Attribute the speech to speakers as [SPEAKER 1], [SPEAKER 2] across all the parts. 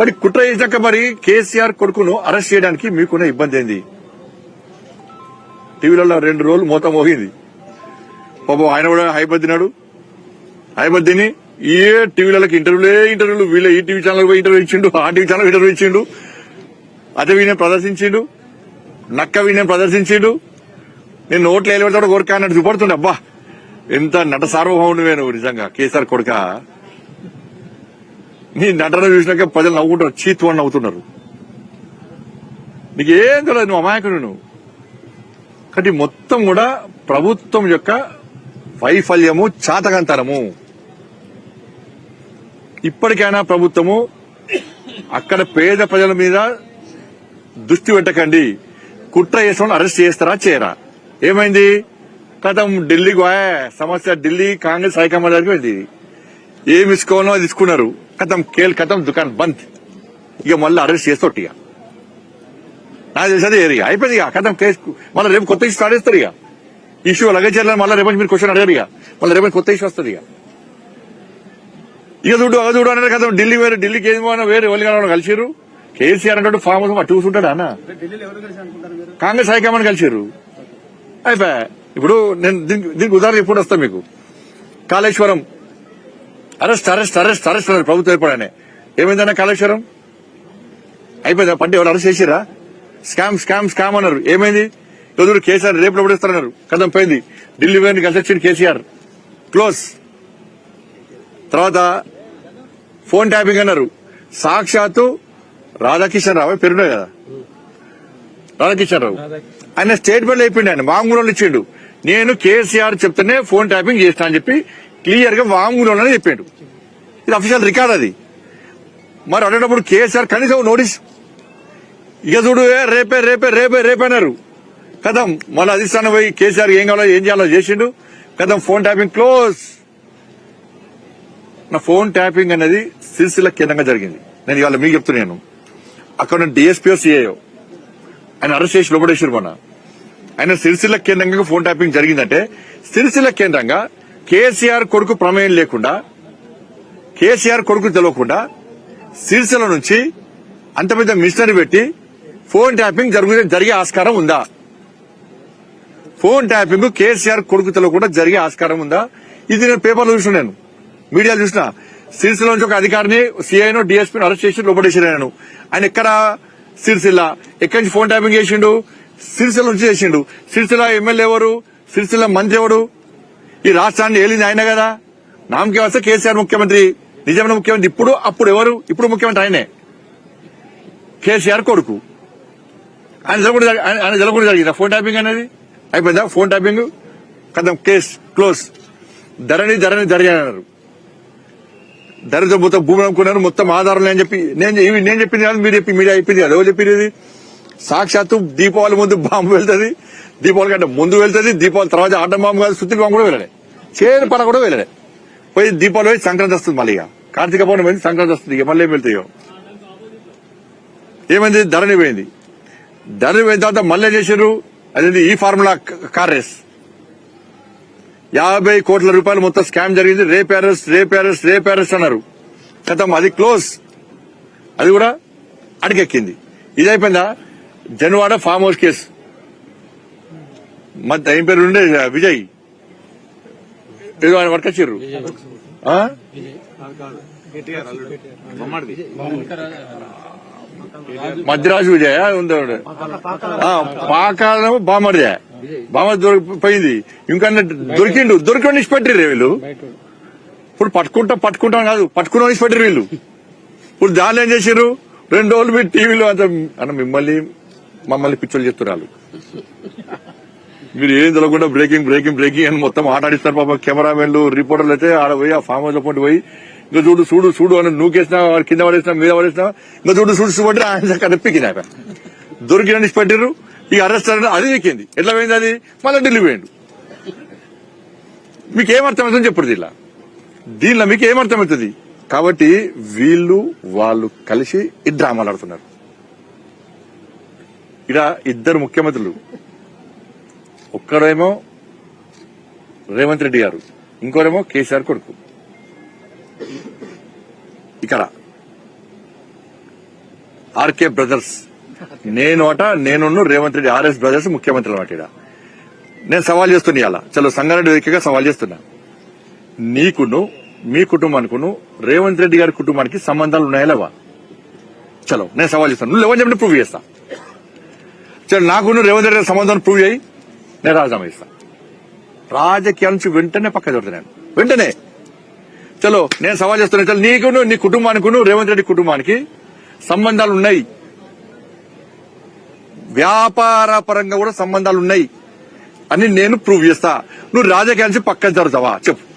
[SPEAKER 1] మరి కుట్ర చేశాక మరి కేసీఆర్ కొడుకును అరెస్ట్ చేయడానికి మీకున్న ఇబ్బంది ఏంది? టీవీలలో రెండు రోజులు మూత మోగింది. పాపం ఆయన కూడా హైబద్దినాడు. హైబద్దిని ఏ టీవీలకి ఇంటర్వ్యూలే ఇంటర్వ్యూలు. వీళ్ళ ఈ టీవీ ఛానల్ పోయి ఇంటర్వ్యూ ఇచ్చిండు ఆ టీవీ ఛానల్ ఇంటర్వ్యూ ఇచ్చిండు. అదే వినే ప్రదర్శించిండు. నక్క వినే ప్రదర్శించిండు. నేను నోట్లు కూడా కోరిక అన్నట్టు చూపడుతుండే. అబ్బా ఎంత నట సార్వభౌముడివే నువ్వు నిజంగా. కేసీఆర్ కొడుక? నీ నటన చూసినాక ప్రజలు నవ్వుకుంటారు చీతు అని నవ్వుతున్నారు. నీకేం తెలియదు నువ్వు అమాయకుడు నువ్వు. కాబట్టి మొత్తం కూడా ప్రభుత్వం యొక్క వైఫల్యము చాతకంతరము. ఇప్పటికైనా ప్రభుత్వము అక్కడ పేద ప్రజల మీద దృష్టి పెట్టకండి. కుట్ర చేసిన అరెస్ట్ చేస్తారా చేయరా? ఏమైంది? కథం ఢిల్లీకి సమస్య ఢిల్లీ కాంగ్రెస్ హైకమాండ్ దగ్గరికి వెళ్ళింది. ఏమి ఇసుకోవాలో అది తీసుకున్నారు. కథం కేల్ కథం దుకాణం బంద్. ఇక మళ్ళీ అరెస్ట్ చేస్తోటి ఇక నాకు తెలిసేది ఏరియా అయిపోయింది ఇక కథం కేసు మళ్ళీ రేపు కొత్త ఇష్యూ స్టార్ట్ చేస్తారు ఇక ఇష్యూ అలాగే చేయాలని మళ్ళీ రేపు మీరు క్వశ్చన్ అడగారు ఇక మళ్ళీ రేపు కొత్త ఇష్యూ వస్తుంది ఇక ఇక చూడు అగ చూడు అన్నారు కదా ఢిల్లీ వేరే ఢిల్లీకి ఏమో వేరే వాళ్ళు కలిసిరు కేసీఆర్ అంటే ఫామ్ హౌస్ అటు చూసుంటాడా అన్న కాంగ్రెస్ హైకమాండ్ కలిసిరు అయిపోయా. ఇప్పుడు నేను దీనికి దీనికి ఉదాహరణ ఎప్పుడు వస్తా మీకు? Kaleshwaram arrest arrest arrest arrest అన్నారు ప్రభుత్వం ఏర్పడానే ఏమైందన్నా కాళేశ్వరం? అయిపోయిందా? పంట ఎవరు అరెస్ట్ చేసిరా స్కామ్ స్కామ్ స్కామ్ అన్నారు. ఏమైంది? ఎదురు కేసీఆర్ రేపు లోపడేస్తారన్నారు కథం పోయింది. ఢిల్లీ వేని కలిసి కేసీఆర్. క్లోజ్. తర్వాత ఫోన్ ట్యాపింగ్ అన్నారు. సాక్షాత్తు రాధాకిషన్ రావు పెరుడే కదా? రాధాకిషన్ రావు. ఆయన స్టేట్మెంట్ అయిపోయింది ఆయన మామూలు ఇచ్చిండు. నేను కేసీఆర్ చెప్తేనే ఫోన్ ట్యాపింగ్ చేస్తా అని చెప్పి క్లియర్గా వాంగ్మూలంలోనే చెప్పిండు. ఇది అఫీషియల్ రికార్డ్ అది. మరి అడిగినప్పుడు కేసీఆర్ కనీసం నోటీస్ ఇక చూడు రేపే రేపే రేపే రేపే అన్నారు. మళ్ళీ అధిష్టానం పోయి కేసీఆర్ ఏం కావాలో ఏం చేయాలో చేసిండు. కదా ఫోన్ ట్యాపింగ్ క్లోజ్ నా ఫోన్ ట్యాపింగ్ అనేది సిరిసిల్ల కేంద్రంగా జరిగింది. నేను ఇవాళ మీకు చెప్తున్నాను. అక్కడ డిఎస్పీఓ సిఐఓ ఆయన అరెస్ట్ చేసి లోపడేశ్వర్ మొన్న. ఆయన సిరిసిల్ల కేంద్రంగా ఫోన్ ట్యాపింగ్ జరిగిందంటే సిరిసిల్ల కేంద్రంగా కేసీఆర్ కొడుకు ప్రమేయం లేకుండా కేసీఆర్ కొడుకు తెలియకుండా సిరిసిల నుంచి అంత పెద్ద మిషనరీ పెట్టి ఫోన్ ట్యాపింగ్ జరుగు జరిగే ఆస్కారం ఉందా? ఫోన్ ట్యాపింగ్ కేసీఆర్ కొడుకు తెలవకుండా జరిగే ఆస్కారం ఉందా? ఇది నేను పేపర్లో చూసిన నేను. మీడియాలో చూసిన. సిరిసిల్ల నుంచి ఒక అధికారిని సిఐను డిఎస్పీని అరెస్ట్ చేసి లోపడేసిన నేను. ఆయన ఎక్కడ? సిరిసిల్ల. ఎక్కడి నుంచి ఫోన్ ట్యాపింగ్ చేసిండు? సిరిసిల్ల నుంచి చేసిండు. సిరిసిల్ల ఎమ్మెల్యే ఎవరు? సిరిసిల్ల మంత్రి ఎవరు? ఈ రాష్ట్రాన్ని ఏలింది ఆయన కదా. నామకే వస్తే కేసీఆర్ ముఖ్యమంత్రి నిజమైన ముఖ్యమంత్రి ఇప్పుడు అప్పుడు ఎవరు? ఇప్పుడు ముఖ్యమంత్రి ఆయనే. కేసీఆర్ కొడుకు. ఆయన జరగకుండా ఆయన జరగకుండా జరిగిందా? ఫోన్ ట్యాపింగ్ అనేది? అయిపోయిందా? Phone tapping? కదా కేస్ క్లోజ్. ధరణి ధరణి ధరణి అన్నారు. ధరతో మొత్తం భూమి అనుకున్నారు మొత్తం ఆధారం అని చెప్పి నేను ఇవి నేను చెప్పింది కాదు మీరు చెప్పి మీడియా చెప్పింది కాదు. ఎవరు చెప్పింది సాక్షాత్తు దీపావళి ముందు బాంబు వెళ్తుంది. దీపావళి కంటే ముందు వెళ్తుంది దీపావళి తర్వాత ఆటం బాంబు కాదు సుత్తి బాంబు కూడా వెళ్ళలే. చేరు పడ కూడా వెళ్ళలే. పోయి దీపావళి పోయి సంక్రాంతి వస్తుంది మళ్ళీ కార్తీక పౌర్ణమి పోయింది సంక్రాంతి వస్తుంది ఇక. మళ్ళీ ఏం వెళ్తాయో? ఏమైంది? ధరణి పోయింది. ధరణి పోయిన తర్వాత మళ్ళీ చేశారు? అదేంటి? ఈ ఫార్ములా కార్ రేస్. యాభై కోట్ల రూపాయలు మొత్తం స్కామ్ జరిగింది. Rape arrest rape arrest rape arrest అన్నారు. గతం అది క్లోజ్. అది కూడా అడిగెక్కింది. ఇది అయిపోయిందా? Janwada farm house case. మధ్య ఏం పేరు ఉండే విజయ్. ఏదో ఆయన పట్టుకొచ్చారు ఆ? మద్రాసు విజయ? ఉందా పాకాలం బామర్దే బామర్ దొరికిపోయింది ఇంకా దొరికిండు. దొరికిండి ఇచ్చిపెట్టిర్రు వీళ్ళు. ఇప్పుడు పట్టుకుంటాం పట్టుకుంటాం కాదు పట్టుకున్న ఇచ్చిపెట్టిర్రు వీళ్ళు. ఇప్పుడు దానిలో ఏం చేశారు రెండు రోజులు మీరు టీవీలో అంత అన్న మిమ్మల్ని మమ్మల్ని పిచ్చోళ్ళు చెప్తున్నారు మీరు ఏం తెలియకుండా బ్రేకింగ్ బ్రేకింగ్ బ్రేకింగ్ అని మొత్తం ఆట ఆడిస్తారు కెమెరామెన్లు రిపోర్టర్లు అయితే ఆడ పోయి ఆ ఫామ్ హౌస్లో పోయి ఇంకా చూడు చూడు చూడు అని నూకేసినా కింద పడేసినా మీద పడేసినా ఇంకా చూడు చూడు చూడండి ఆయన కనిపించింది ఆయన. దొరికిన పెట్టిర్రు ఈ అరెస్ట్ అది ఎక్కింది. ఎట్లా పోయింది అది? మళ్ళీ ఢిల్లీ పోయిండు. మీకు ఏమర్థమవుతుంది చెప్పరు ఇలా దీనిలో? మీకు ఏమర్థమవుతుంది కాబట్టి వీళ్ళు వాళ్ళు కలిసి ఈ డ్రామాలు ఆడుతున్నారు. ఇలా ఇద్దరు ముఖ్యమంత్రులు. ఒక్కడేమో రేవంత్ రెడ్డి గారు ఇంకోరేమో కేసీఆర్ కొడుకు. ఇక్కడ ఆర్కే బ్రదర్స్ నేను అట నేను రేవంత్ రెడ్డి ఆర్ఎస్ బ్రదర్స్ ముఖ్యమంత్రులు అనమాట ఇక్కడ నేను సవాల్ చేస్తున్నా ఇలా చలో సంగారెడ్డి వేదికగా సవాల్ చేస్తున్నా. నీకును మీ కుటుంబానికును రేవంత్ రెడ్డి గారి కుటుంబానికి సంబంధాలు ఉన్నాయా లేవా? చలో నేను సవాల్ చేస్తాను నువ్వు లేవని చెప్పి ప్రూవ్ చేస్తా చలో నాకును రేవంత్ రెడ్డి గారి సంబంధం ప్రూవ్ చేయి నేను రాజీనామా ఇస్తా రాజకీయాల నుంచి వెంటనే పక్క దొరుకుతున్నాను వెంటనే. చలో నేను సవాల్ చేస్తున్నా. చలో నీకును నీ కుటుంబానికి రేవంత్ రెడ్డి కుటుంబానికి సంబంధాలు ఉన్నాయి వ్యాపార పరంగా కూడా సంబంధాలు ఉన్నాయి అని నేను ప్రూవ్ చేస్తా. నువ్వు రాజకీయాల నుంచి పక్కన జరుగుతావా? చెప్పు.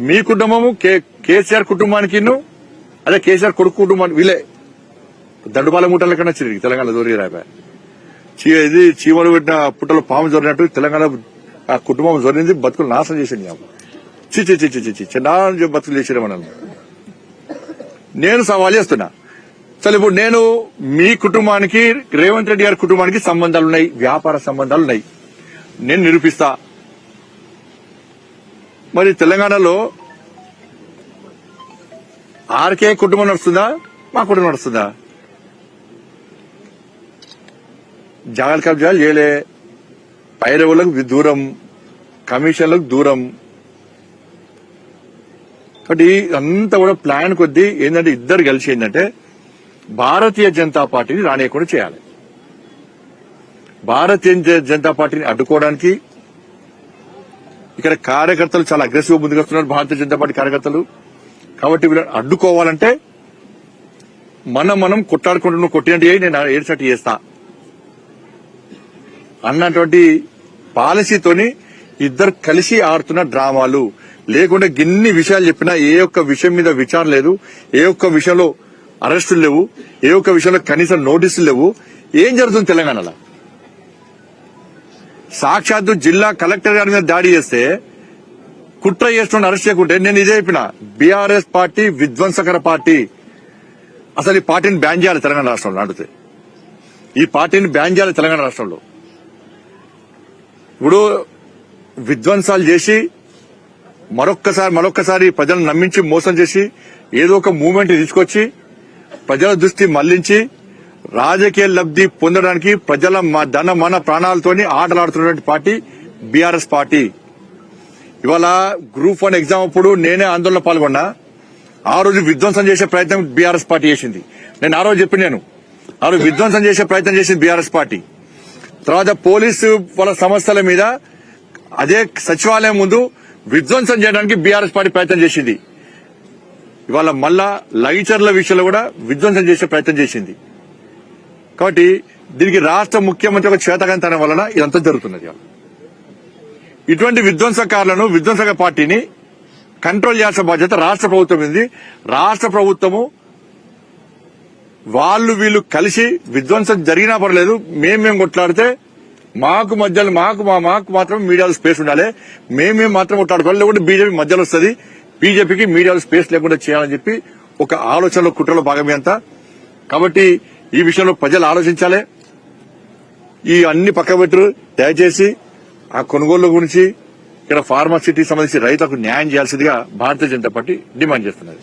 [SPEAKER 1] మీ కుటుంబము కే- కేసీఆర్ కుటుంబానికి అదే కేసీఆర్ కొడుకు కుటుంబానికి వీలే దండుపాల మూటల కన్నా చిరిగి తెలంగాణ దూరి రాబా ఇది చీమలు పెట్టిన పుట్టలో పాము జొరినట్టు తెలంగాణ ఆ కుటుంబం జరిగింది బతుకులు నాశనం చేసింది నాకు. చి చి చి చి చి చిన్న బతుకులు చేసిరే మనల్ని. నేను సవాల్ చేస్తున్నా. సరే ఇప్పుడు నేను మీ కుటుంబానికి రేవంత్ రెడ్డి గారి కుటుంబానికి సంబంధాలు ఉన్నాయి వ్యాపార సంబంధాలు ఉన్నాయి. నేను నిరూపిస్తా. మరి తెలంగాణలో ఆర్కే కుటుంబం నడుస్తుందా? మా కుటుంబం నడుస్తుందా? జాగ్రత్త కబ్జాలు చేయలే. పైరవులకు దూరం కమిషన్లకు దూరం. కాబట్టి అంతా కూడా ప్లాన్ కొద్దీ ఏంటంటే ఇద్దరు కలిసి ఏంటంటే భారతీయ జనతా పార్టీని రానియకుండా చేయాలి. భారతీయ జనతా పార్టీని అడ్డుకోవడానికి ఇక్కడ కార్యకర్తలు చాలా అగ్రెసివ్ ముందుకొస్తున్నారు భారతీయ జనతా పార్టీ కార్యకర్తలు. కాబట్టి వీళ్ళని అడ్డుకోవాలంటే మనం మనం కొట్లాడుకుంటున్న కొట్టినట్టు నేను ఏడ్చట్టు చేస్తా. అన్నటువంటి పాలసీతోని ఇద్దరు కలిసి ఆడుతున్న డ్రామాలు. లేకుంటే గిన్ని విషయాలు చెప్పినా ఏ ఒక్క విషయం మీద విచారణ లేదు. ఏ ఒక్క విషయంలో అరెస్టులు లేవు. ఏ ఒక్క విషయంలో కనీసం నోటీసులు లేవు. ఏం జరుగుతుంది తెలంగాణలో? సాక్షాత్తు జిల్లా కలెక్టర్ గారి మీద దాడి చేస్తే కుట్ర చేస్తున్న అరెస్ట్ చేయకుంటే నేను ఇదే చెప్పిన బీఆర్ఎస్ పార్టీ విధ్వంసకర పార్టీ. అసలు ఈ పార్టీని బ్యాన్ చేయాలి తెలంగాణ రాష్ట్రంలో అడిగితే ఈ పార్టీని బ్యాన్ చేయాలి తెలంగాణ రాష్ట్రంలో. ఇప్పుడు విధ్వంసాలు చేసి మరొక్కసారి మరొక్కసారి ప్రజలను నమ్మించి మోసం చేసి ఏదో ఒక మూమెంట్ తీసుకొచ్చి ప్రజల దృష్టి మళ్ళించి రాజకీయ లబ్ధి పొందడానికి ప్రజల మ- ధన మన ప్రాణాలతోని ఆటలాడుతున్నటువంటి పార్టీ బీఆర్ఎస్ పార్టీ. ఇవాళ గ్రూప్ వన్ ఎగ్జామ్ అప్పుడు నేనే ఆందోళన పాల్గొన్నా. ఆ రోజు విధ్వంసం చేసే ప్రయత్నం బీఆర్ఎస్ పార్టీ చేసింది. నేను ఆ రోజు చెప్పి నేను ఆ రోజు విధ్వంసం చేసే ప్రయత్నం చేసింది బీఆర్ఎస్ పార్టీ. తర్వాత పోలీసు వాళ్ళ సమస్యల మీద అదే సచివాలయం ముందు విధ్వంసం చేయడానికి బీఆర్ఎస్ పార్టీ ప్రయత్నం చేసింది. ఇవాళ మళ్ళా లైచర్ల విషయంలో కూడా విధ్వంసం చేసే ప్రయత్నం చేసింది. కాబట్టి దీనికి రాష్ట్ర ముఖ్యమంత్రి ఒక చేతకంతనం వలన ఇదంతా జరుగుతున్నది ఇటువంటి విధ్వంసకారులను విధ్వంసక పార్టీని కంట్రోల్ చేయాల్సిన బాధ్యత రాష్ట్ర ప్రభుత్వం ఉంది. రాష్ట్ర ప్రభుత్వము వాళ్ళు వీళ్ళు కలిసి విధ్వంసం జరిగినా పర్లేదు మేమేం కొట్లాడితే మాకు మధ్యలో మాకు మా మాకు మాత్రం మీడియాలో స్పేస్ ఉండాలి. మేమేం మాత్రం కొట్లాడుకోవాలి. లేకుంటే బీజేపీ మధ్యలో వస్తుంది. బీజేపీకి మీడియాలో స్పేస్ లేకుండా చేయాలని చెప్పి ఒక ఆలోచనలో కుట్రలో భాగమే అంతా. కాబట్టి ఈ విషయంలో ప్రజలు ఆలోచించాలి. ఈ అన్ని పక్కబెట్టరు. దయచేసి ఆ కొనుగోలు గురించి ఇక్కడ ఫార్మాసిటీ సంబంధించి రైతులకు న్యాయం చేయాల్సిందిగా భారతీయ జనతా పార్టీ డిమాండ్ చేస్తున్నది.